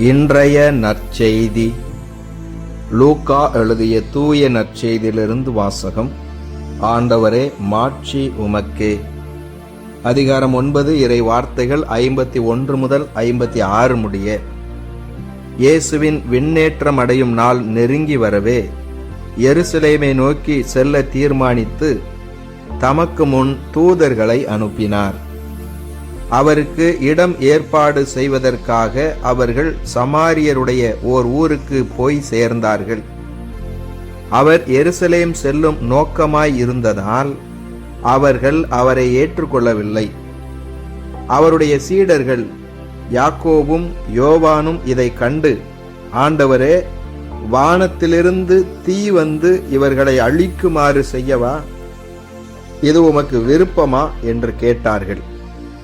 இன்றைய நற்செய்தி. லூக்கா எழுதிய தூய நற்செய்தியிலிருந்து வாசகம். ஆண்டவரே மாட்சி உமக்கே. அதிகாரம் ஒன்பது இறை வார்த்தைகள் ஐம்பத்தி ஒன்று முதல் ஐம்பத்தி ஆறு முடிய இயேசுவின் விண்ணேற்றம் அடையும் நாள் நெருங்கி வரவே எருசலேமை நோக்கி செல்ல தீர்மானித்து தமக்கு முன் தூதர்களை அனுப்பினார். அவருக்கு இடம் ஏற்பாடு செய்வதற்காக அவர்கள் சமாரியருடைய ஓர் ஊருக்கு போய் சேர்ந்தார்கள். அவர் எருசலேம் செல்லும் நோக்கமாய் இருந்ததால் அவர்கள் அவரை ஏற்றுக்கொள்ளவில்லை. அவருடைய சீடர்கள் யாக்கோவும் யோவானும் இதை கண்டு ஆண்டவரே வானத்திலிருந்து தீ வந்து இவர்களை அழிக்குமாறு செய்யவா? இது உமக்கு விருப்பமா? என்று கேட்டார்கள்.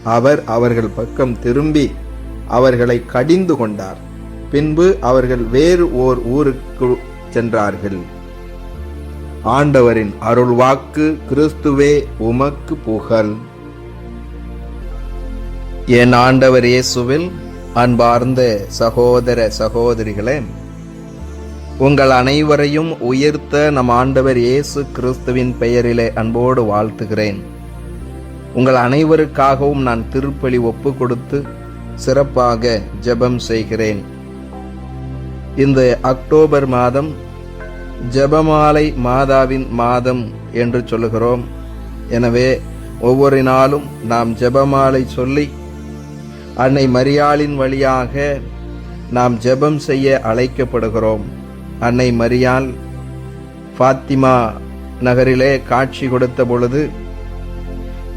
அவர் அவர்கள் பக்கம் திரும்பி அவர்களை கடிந்து கொண்டார். பின்பு அவர்கள் வேறு ஓர் ஊருக்கு சென்றார்கள். ஆண்டவரின் அருள்வாக்கு கிறிஸ்துவே உமக்கு புகழ். என் ஆண்டவர் இயேசுவில் அன்பார்ந்த சகோதர சகோதரிகளே உங்கள் அனைவரையும் உயர்த்த நம் ஆண்டவர் இயேசு கிறிஸ்துவின் பெயரிலே அன்போடு வாழ்த்துகிறேன். உங்கள் அனைவருக்காகவும் நான் திருப்பலி ஒப்பு கொடுத்து சிறப்பாக ஜெபம் செய்கிறேன். இந்த அக்டோபர் மாதம் ஜெபமாலை மாதாவின் மாதம் என்று சொல்லுகிறோம். எனவே ஒவ்வொரு நாளும் நாம் ஜெபமாலை சொல்லி அன்னை மரியாளின் வழியாக நாம் ஜெபம் செய்ய அழைக்கப்படுகிறோம். அன்னை மரியாள் ஃபாத்திமா நகரிலே காட்சி கொடுத்த பொழுது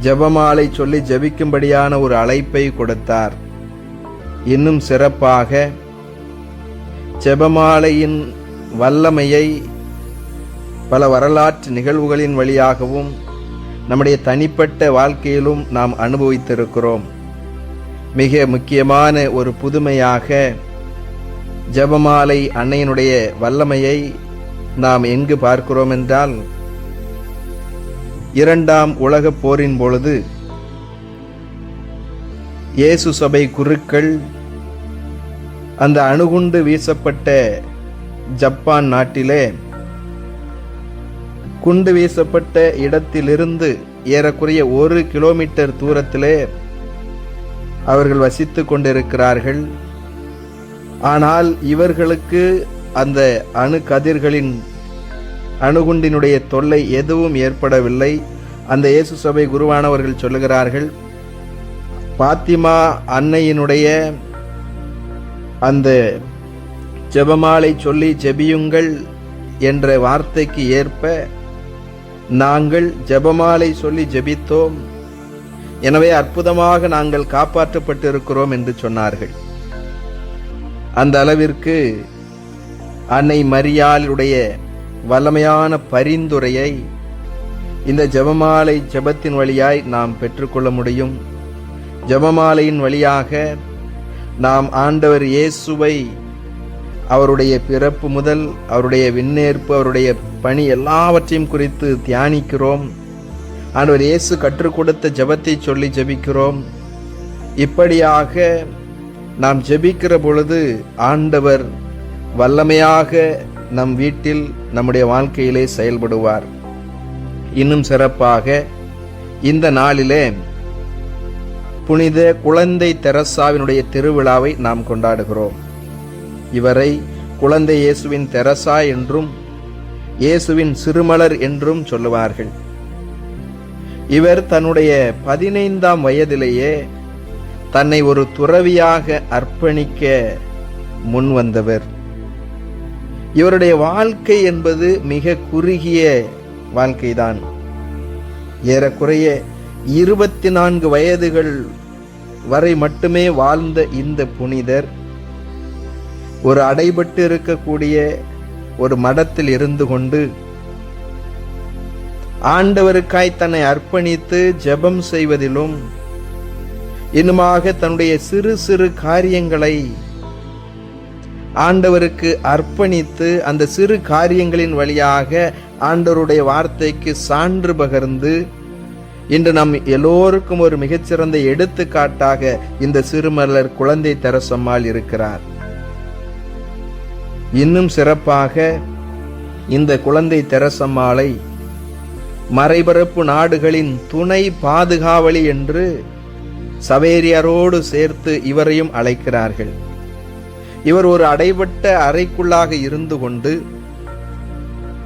ஜெபமாலை சொல்லி ஜெபிக்கும்படியான ஒரு அழைப்பை கொடுத்தார். இன்னும் சிறப்பாக ஜெபமாலையின் வல்லமையை பல வரலாற்று நிகழ்வுகளின் வழியாகவும் நம்முடைய தனிப்பட்ட வாழ்க்கையிலும் நாம் அனுபவித்திருக்கிறோம். மிக முக்கியமான ஒரு புதுமையாக ஜெபமாலை அன்னையினுடைய வல்லமையை நாம் எங்கு பார்க்கிறோம் என்றால் இரண்டாம் உலகப் போரின் பொழுது இயேசு சபை குருக்கள் அந்த அணுகுண்டு வீசப்பட்ட ஜப்பான் நாட்டிலே குண்டு வீசப்பட்ட இடத்திலிருந்து ஏறக்குறைய ஒரு கிலோமீட்டர் தூரத்திலே அவர்கள் வசித்து கொண்டிருக்கிறார்கள். ஆனால் இவர்களுக்கு அந்த அணு கதிர்களின் அணுகுண்டினுடைய தொல்லை எதுவும் ஏற்படவில்லை. அந்த இயேசு சபை குருவானவர்கள் சொல்லுகிறார்கள் பாத்திமா அன்னையினுடைய அந்த ஜெபமாலை சொல்லி ஜெபியுங்கள் என்ற வார்த்தைக்கு ஏற்ப நாங்கள் ஜெபமாலை சொல்லி ஜெபித்தோம். எனவே அற்புதமாக நாங்கள் காப்பாற்றப்பட்டிருக்கிறோம் என்று சொன்னார்கள். அந்த அளவிற்கு அன்னை மரியாளுடைய வல்லமையான பரிந்துரையை இந்த ஜெபமாலை ஜெபத்தின் வழியாய் நாம் பெற்றுக்கொள்ள முடியும். ஜெபமாலையின் வழியாக நாம் ஆண்டவர் இயேசுவை அவருடைய பிறப்பு முதல் அவருடைய விண்ணேற்பு அவருடைய பணி எல்லாவற்றையும் குறித்து தியானிக்கிறோம். ஆண்டவர் இயேசு கற்றுக் கொடுத்த ஜெபத்தை சொல்லி ஜெபிக்கிறோம். இப்படியாக நாம் ஜெபிக்கிற பொழுது ஆண்டவர் வல்லமையாக நம் வீட்டில் நம்முடைய வாழ்க்கையிலே செயல்படுவார். இன்னும் சிறப்பாக இந்த நாளிலே புனித குழந்தை தெரசாவினுடைய திருவிழாவை நாம் கொண்டாடுகிறோம். இவரை குழந்தை இயேசுவின் தெரசா என்றும் இயேசுவின் சிறுமலர் என்றும் சொல்லுவார்கள். இவர் தன்னுடைய பதினைந்தாம் வயதிலேயே தன்னை ஒரு துறவியாக அர்ப்பணிக்க முன் வந்தவர் இவருடைய வாழ்க்கை என்பது மிக குறுகிய வாழ்க்கைதான். ஏறக்குறைய இருபத்தி நான்கு வயதுகள் வரை மட்டுமே வாழ்ந்த இந்த புனிதர் ஒரு அடைபட்டு இருக்கக்கூடிய ஒரு மடத்தில் இருந்து கொண்டு ஆண்டவருக்காய் தன்னை அர்ப்பணித்து ஜெபம் செய்வதிலும் இன்னுமாக தன்னுடைய சிறு சிறு காரியங்களை ஆண்டவருக்கு அர்ப்பணித்து அந்த சிறு காரியங்களின் வழியாக ஆண்டவருடைய வார்த்தைக்கு சான்று பகர்ந்து இன்று நம் எல்லோருக்கும் ஒரு மிகச்சிறந்த எடுத்துக்காட்டாக இந்த சிறுமலர் குழந்தை தெரசம்மாள் இருக்கிறார். இன்னும் சிறப்பாக இந்த குழந்தை தெரசம்மாளை மறைபரப்பு நாடுகளின் துணை பாதுகாவலி என்று சவேரியரோடு சேர்த்து இவரையும் அழைக்கிறார்கள். இவர் ஒரு அடைபட்ட அறைக்குள்ளாக இருந்து கொண்டு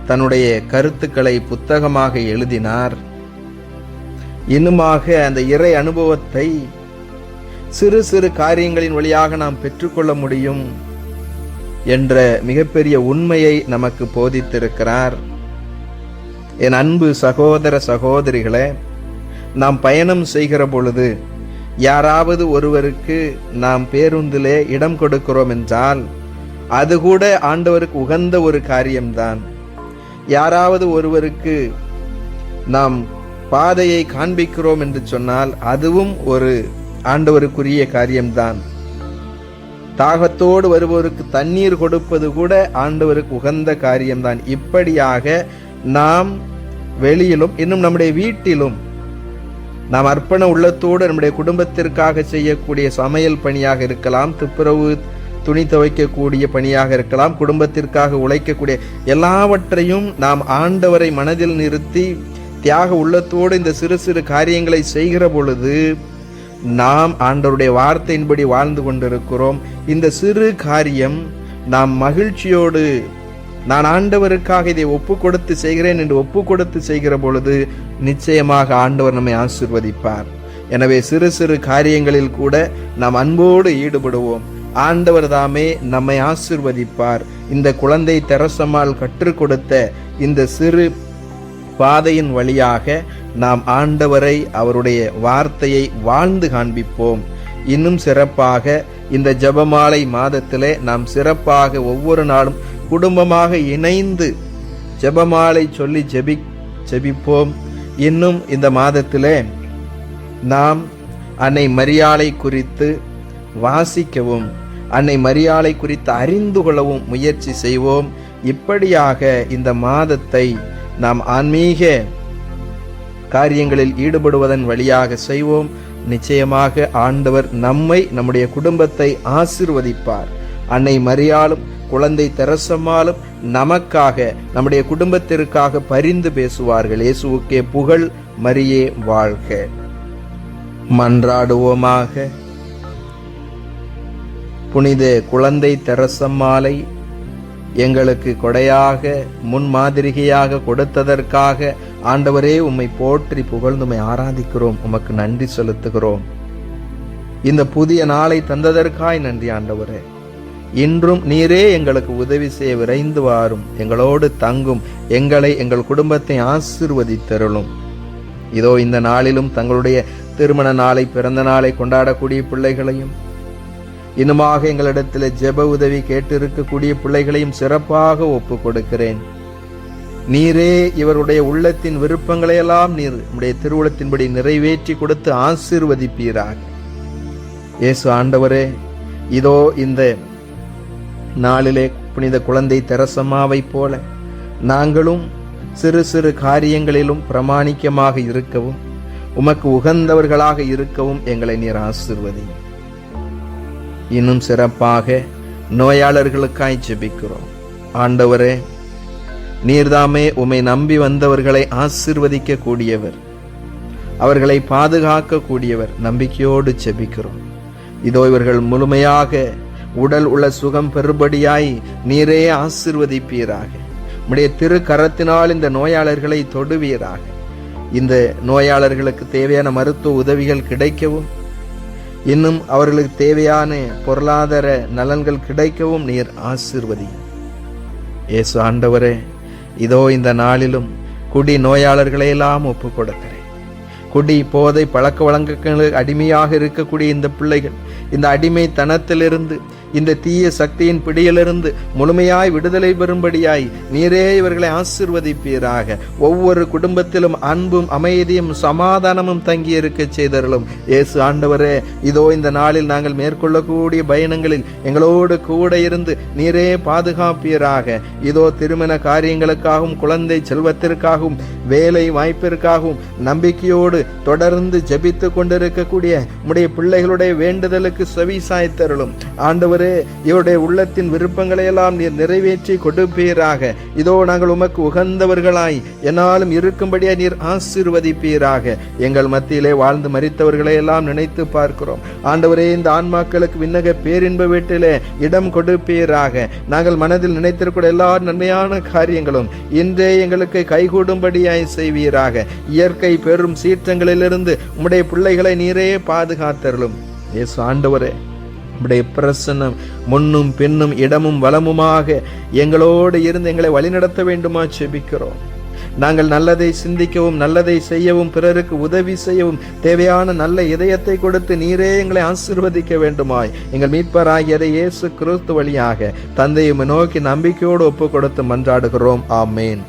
தன்னுடைய கருத்துக்களை புத்தகமாக எழுதினார். இன்னுமாக அந்த இறை அனுபவத்தை சிறு சிறு காரியங்களின் வழியாக நாம் பெற்றுக்கொள்ள முடியும் என்ற மிகப்பெரிய உண்மையை நமக்கு போதித்திருக்கிறார். என் அன்பு சகோதர சகோதரிகளே நாம் பயணம் செய்கிற பொழுது யாராவது ஒருவருக்கு நாம் பேருந்திலே இடம் கொடுக்கிறோம் என்றால் அது கூட ஆண்டவருக்கு உகந்த ஒரு காரியம்தான். யாராவது ஒருவருக்கு நாம் பாதையை காண்பிக்கிறோம் என்று சொன்னால் அதுவும் ஒரு ஆண்டவருக்குரிய காரியம்தான். தாகத்தோடு வருபவருக்கு தண்ணீர் கொடுப்பது கூட ஆண்டவருக்கு உகந்த காரியம்தான். இப்படியாக நாம் வெளியிலும் இன்னும் நம்முடைய வீட்டிலும் நாம் அர்ப்பண உள்ளத்தோடு நம்முடைய குடும்பத்திற்காக செய்யக்கூடிய சமையல் பணியாக இருக்கலாம் துப்புரவு துணி துவைக்கக்கூடிய பணியாக இருக்கலாம் குடும்பத்திற்காக உழைக்கக்கூடிய எல்லாவற்றையும் நாம் ஆண்டவரை மனதில் நிறுத்தி தியாக உள்ளத்தோடு இந்த சிறு சிறு காரியங்களை செய்கிற பொழுது நாம் ஆண்டவருடைய வார்த்தையின்படி வாழ்ந்து கொண்டிருக்கிறோம். இந்த சிறு காரியம் நாம் மகிழ்ச்சியோடு நான் ஆண்டவருக்காக இதை ஒப்பு கொடுத்து செய்கிறேன் என்று ஒப்பு கொடுத்து செய்கிற பொழுது நிச்சயமாக ஆண்டவர் நம்மை ஆசிர்வதிப்பார். எனவே சிறு சிறு காரியங்களில் கூட நாம் அன்போடு ஈடுபடுவோம். ஆண்டவர் தாமே நம்மை ஆசிர்வதிப்பார். இந்த குழந்தை தெரசம்மாள் கற்றுக் கொடுத்த இந்த சிறு பாதையின் வழியாக நாம் ஆண்டவரை அவருடைய வார்த்தையை வாழ்ந்து காண்பிப்போம். இன்னும் சிறப்பாக இந்த ஜெபமாலை மாதத்திலே நாம் சிறப்பாக ஒவ்வொரு நாளும் குடும்பமாக இணைந்து ஜெபமாலை சொல்லி ஜெபி ஜெபிப்போம். இன்னும் இந்த மாதத்திலே நாம் அன்னை மரியாளை குறித்து வாசிக்கவும் அன்னை மரியாளை குறித்து அறிந்து கொள்ளவும் முயற்சி செய்வோம். இப்படியாக இந்த மாதத்தை நாம் ஆன்மீக காரியங்களில் ஈடுபடுவதன் வழியாக செய்வோம். நிச்சயமாக ஆண்டவர் நம்மை நம்முடைய குடும்பத்தை ஆசிர்வதிப்பார். அன்னை மரியாளும் குழந்தை தெரசம்மாலும் நமக்காக நம்முடைய குடும்பத்திற்காக பரிந்து பேசுவார்கள். இயேசுவுக்கே புகழ் மரியே வாழ்க. மன்றாடுவோமாக. புனித குழந்தை தெரசம்மாலை எங்களுக்கு கொடையாக முன்மாதிரிகையாக கொடுத்ததற்காக ஆண்டவரே உம்மை போற்றி புகழ்ந்து உம்மை ஆராதிக்கிறோம். உமக்கு நன்றி செலுத்துகிறோம். இந்த புதிய நாளை தந்ததற்காய் நன்றி ஆண்டவரே. இன்றும் நீரே எங்களுக்கு உதவி செய்ய விரைந்து வாரும். எங்களோடு தங்கும் எங்களை எங்கள் குடும்பத்தை ஆசிர்வதித்தருளும். இதோ இந்த நாளிலும் தங்களுடைய திருமண நாளை பிறந்த நாளை கொண்டாடக்கூடிய பிள்ளைகளையும் இன்னுமாக எங்களிடத்தில் ஜெப உதவி கேட்டிருக்கக்கூடிய பிள்ளைகளையும் சிறப்பாக ஒப்பு கொடுக்கிறேன் நீரே இவருடைய உள்ளத்தின் விருப்பங்களையெல்லாம் நீர் உடைய திருவுளத்தின்படி நிறைவேற்றி கொடுத்து ஆசீர்வதிப்பீராக. இயேசு ஆண்டவரே இதோ இந்த நாளிலே புனித குழந்தை தெரசம்மாவைப் போல நாங்களும் சிறு சிறு காரியங்களிலும் பிரமாணிக்கமாக இருக்கவும் உமக்கு உகந்தவர்களாக இருக்கவும் எங்களை நீர் ஆசிர்வதி. இன்னும் சிறப்பாக நோயாளர்களுக்காய் ஜெபிக்கிறோம். ஆண்டவரே நீர்தாமே உமை நம்பி வந்தவர்களை ஆசிர்வதிக்க கூடியவர் அவர்களை பாதுகாக்க கூடியவர் நம்பிக்கையோடு செபிக்கிறோம் இதோ இவர்கள் முழுமையாக உடல் உள்ள சுகம் பெறுபடியாய் நீரே ஆசிர்வதிப்பீராக. உடைய திரு கரத்தினால் இந்த நோயாளர்களை தொடுவீராக. இந்த நோயாளர்களுக்கு தேவையான மருத்துவ உதவிகள் கிடைக்கவும் இன்னும் அவர்களுக்கு தேவையான பொருளாதார நலன்கள் கிடைக்கவும் நீர் ஆசிர்வதி இயேசு ஆண்டவரே இதோ இந்த நாளிலும் குடி நோயாளர்களையெல்லாம் ஒப்பு கொடுக்கிறேன் குடி போதை பழக்க வழக்கங்களுக்கு அடிமையாக இருக்கக்கூடிய இந்த பிள்ளைகள் இந்த அடிமைத்தனத்திலிருந்து இந்த தீய சக்தியின் பிடியிலிருந்து முழுமையாய் விடுதலை பெறும்படியாய் நீரே இவர்களை ஆசிர்வதிப்பீராக. ஒவ்வொரு குடும்பத்திலும் அன்பும் அமைதியும் சமாதானமும் தங்கி இருக்க செய்தருளும். இயேசு ஆண்டவரே இதோ இந்த நாளில் நாங்கள் மேற்கொள்ளக்கூடிய பயணங்களில் எங்களோடு கூட இருந்து நீரே பாதுகாப்பீராக. இதோ திருமண காரியங்களுக்காகவும் குழந்தை செல்வத்திற்காகவும் வேலை வாய்ப்பிற்காகவும் நம்பிக்கையோடு தொடர்ந்து ஜபித்து கொண்டிருக்கக்கூடிய உடைய பிள்ளைகளுடைய வேண்டுதலுக்கு செவி சாய்த்தருளும் ஆண்டவர் ஆண்டவரே இவருடைய உள்ளத்தின் விருப்பங்களை எல்லாம் நீர் நிறைவேற்றி கொடுப்பீராக. இதோ நாங்கள் உமக்கு உகந்தவர்களாய் என்னாலும் இருக்கும்படியே நீர் ஆசீர்வதிப்பீராக. எங்கள் மத்தியிலே வாழ்ந்து மறித்தவர்களை எல்லாம் நினைத்து பார்க்கிறோம். ஆண்டவரே இந்த ஆன்மாக்களுக்கு விண்ணக பேரின்ப வீட்டிலே இடம் கொடுப்பீராக. நாங்கள் மனதில் நினைத்திருக்கிற எல்லா நன்மையான காரியங்களும் இன்றே எங்களுக்கு கைகூடும்படியாய் செய்வீராக. இயற்கை பெரும் சீற்றங்களிலிருந்து உம்முடைய பிள்ளைகளை நீரே பாதுகாத்தருளும். இயேசு ஆண்டவரே. உம்முடைய பிரசன்னம் முன்னும் பின்னும் இடமும் வளமுமாக எங்களோடு இருந்து எங்களை வழிநடத்த வேண்டுமா செபிக்கிறோம். நாங்கள் நல்லதை சிந்திக்கவும் நல்லதை செய்யவும் பிறருக்கு உதவி செய்யவும் தேவையான நல்ல இதயத்தை கொடுத்து நீரே எங்களை ஆசிர்வதிக்க வேண்டுமாய். எங்கள் மீட்பராகியதை இயேசு கிறிஸ்து வழியாக தந்தையை நோக்கி நம்பிக்கையோடு ஒப்பு கொடுத்து மன்றாடுகிறோம். ஆமேன்.